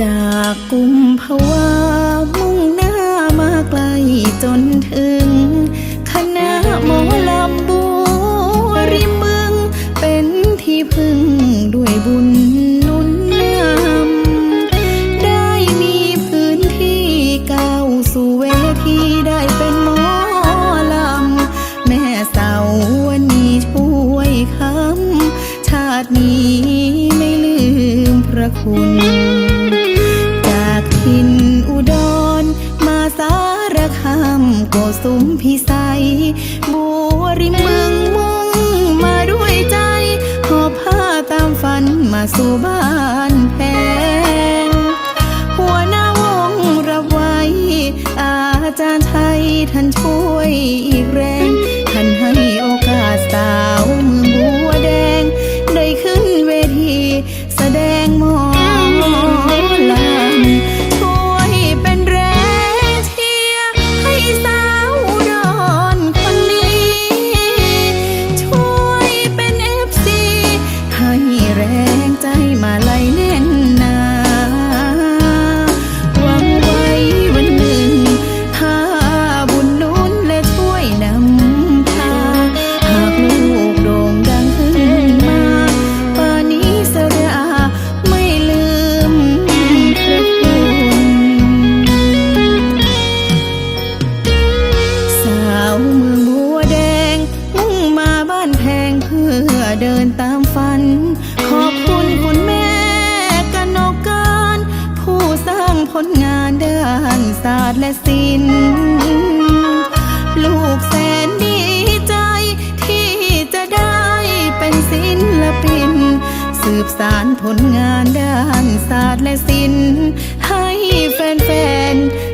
จากกุมภาวะมุ่งหน้ามาไกลจนถึง คณะหมอลำบัวริมบึง เป็นที่พึ่งด้วยบุญนุนนำได้มีพื้นที่ก้าวสู่เวทีได้เป็นหมอลำ แม่เสาววันนี้ช่วยคำชาตินี้ไม่ลืมพระคุณ สุมพิสัยบัวริมเมืองมุ่งมาด้วยใจหอบผ้าตามฝันมาสู่บ้าน เดินตามฝัน ขอบคุณคุณแม่กนกการ ผู้สร้างผลงานด้านศาสตร์และศิลป์ลูกแสนดีใจที่จะได้เป็นศิลปิน สืบสานผลงานด้านศาสตร์และศิลป์ให้แฟนๆ